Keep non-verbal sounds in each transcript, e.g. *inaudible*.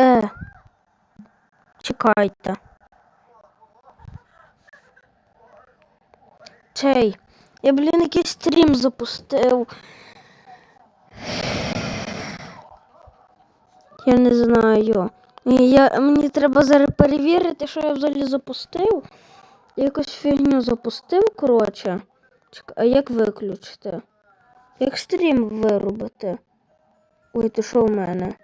Е. Чекайте. Цей. Я, блін, якийсь стрім запустив. Я не знаю. Я, мені треба зараз перевірити, що я взагалі запустив. Я якусь фігню запустив, коротше. А як виключити? Як стрім вирубити? Ой, ти що в мене?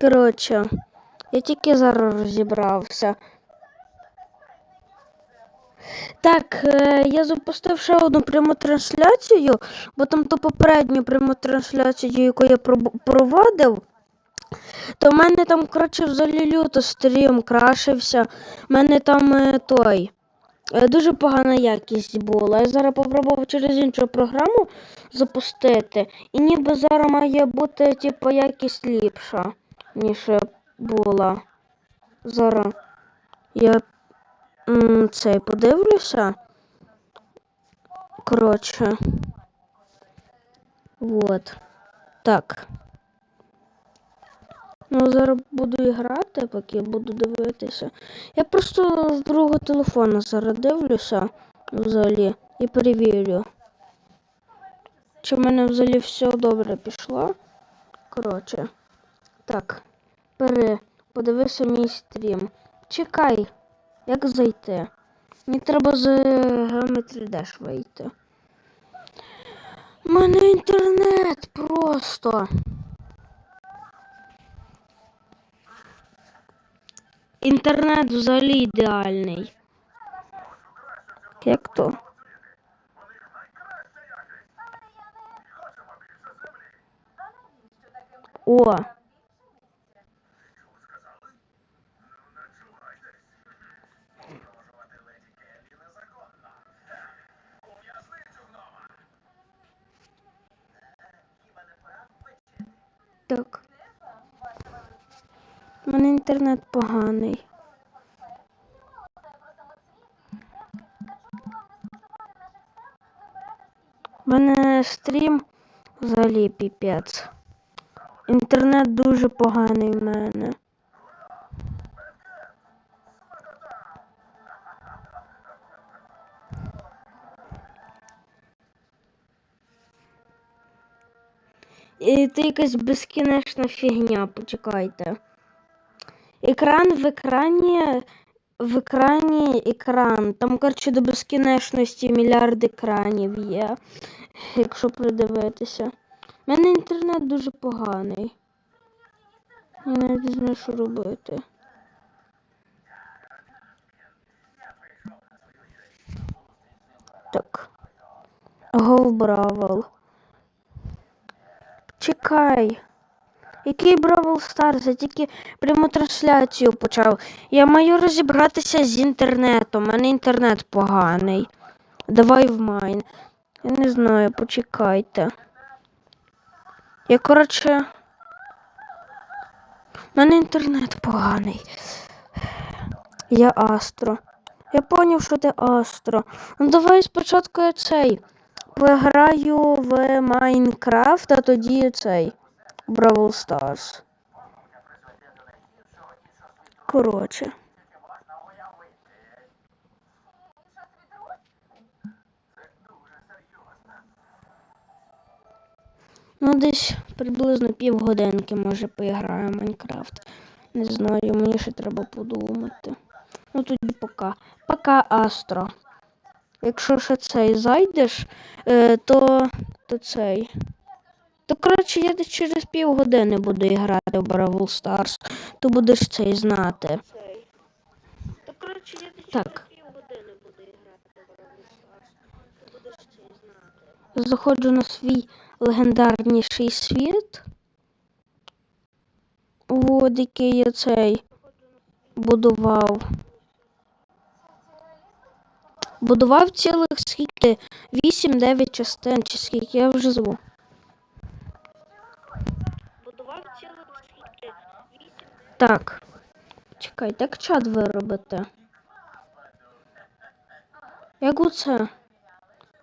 Коротше, я тільки зараз розібрався. Так, е, я запустив ще одну пряму трансляцію, бо там ту попередню пряму трансляцію, яку я проводив, то в мене там, коротше, взагалі люто стрім крашився. У мене там е, той. е, Дуже погана якість була. Я зараз попробував через іншу програму запустити, і ніби зараз має бути, типу, якість ліпша, ніж була. Зараз я цей подивлюся. Коротше. Вот. Так. Ну, зараз буду грати, поки буду дивитися. Я просто з другого телефона зараз дивлюся взагалі і перевірю. Чи в мене взагалі все добре пішло. Коротше. Так. Бери, подивися мій стрім. Чекай, як зайти. Мені треба з Geometry Dash вийти. У мене інтернет просто. Інтернет взагалі ідеальний. Як то? О! Так. У мене інтернет поганий. У мене стрім взагалі піпець. Інтернет дуже поганий в мене. І це якась безкінечна фігня, почекайте. Екран в екрані. В екрані екран. Там, коротше, до безкінечності мільярд екранів є. Якщо придивитися. У мене інтернет дуже поганий. Я навіть не знаю, що робити. Так. Go Бравл. Чекай. Який Бравл Старс? Я тільки пряму трансляцію почав. Я маю розібратися з інтернетом. У мене інтернет поганий. Давай в майн. Я не знаю, почекайте. Я, коротше. У мене інтернет поганий. Я Астро. Я поняв, що ти Астро. Ну давай спочатку я цей. Пограю в Майнкрафт, а тоді цей. Бравл Старс. Коротше. Ну, десь приблизно півгодинки, може, поіграю в Майнкрафт. Не знаю, мені ще треба подумати. Ну тоді пока. Пока, Астро. Якщо ще цей зайдеш, е, то, то цей. То коротше я десь через півгодини буду грати в Бравл Старс, то будеш цей знати. То коротше я десь Так. півгодини буду грати в Бравл Старс, то будеш цей знати. Заходжу на свій легендарніший світ. От який я цей будував будував цілих скільки 8-9 частин, чи скільки я вже зву. Будував цілих скільки 8. Так. Чекайте, як чат ви робите? Як це?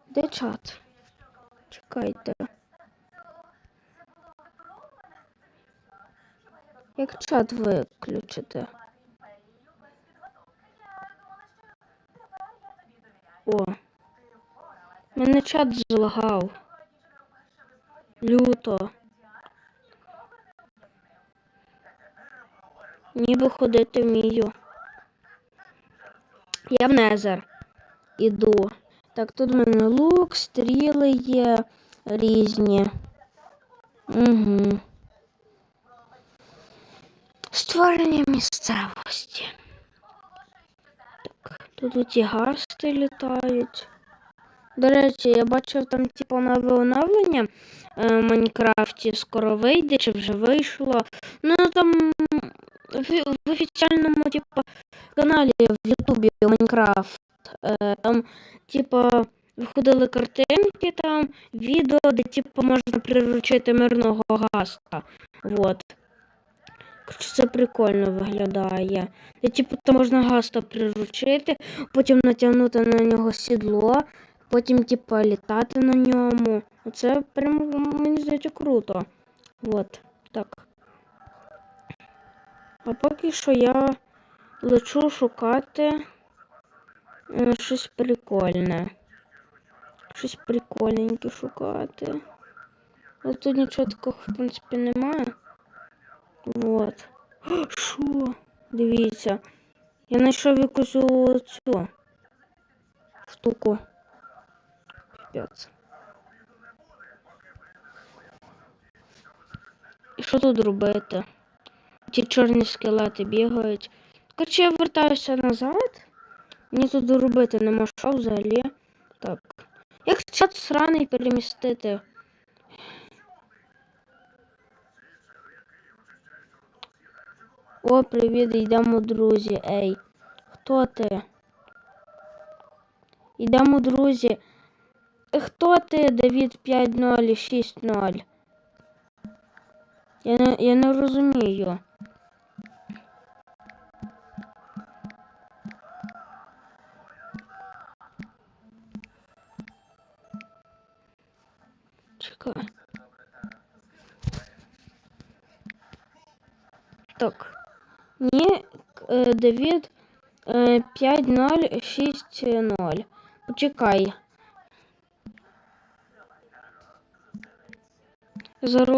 Де чат? Чекайте. Як чат виключите? Чат злагав. Люто. Ніби ходити вмію. Я в Незер. Іду. Так, тут в мене лук, стріли є різні. Угу. Створення місцевості. Так, тут оті гасти літають. До речі, я бачив там типу нове оновлення е, в Майнкрафті скоро вийде, чи вже вийшло. Ну там в, офіціальному типу, каналі в Ютубі Майнкрафт. Е, там, типу, виходили картинки там, відео, де типу можна приручити мирного гаста. Вот. Це прикольно виглядає. Де, типу, там можна гаста приручити, потім натягнути на нього сідло, потім, типу, літати на ньому. Це прям, мені здається, круто. Вот, так. А поки що я лечу шукати е, щось прикольне. Щось прикольненьке шукати. Але тут нічого такого, в принципі, немає. Вот. Що? *gasps* Дивіться. Я знайшов якусь цю штуку. Піпець. І що тут робити? Ті чорні скелети бігають. Короче, я вертаюся назад. Мені тут робити нема що взагалі. Так. Як чат сраний перемістити? О, привіт, йдемо, друзі. Ей. Хто ти? Йдемо, друзі. Е, Хто ти, Давід 5060? Я не, я не розумію. Чекай. Так. Ні, е, Давід е, 5060. Почекай. Зараз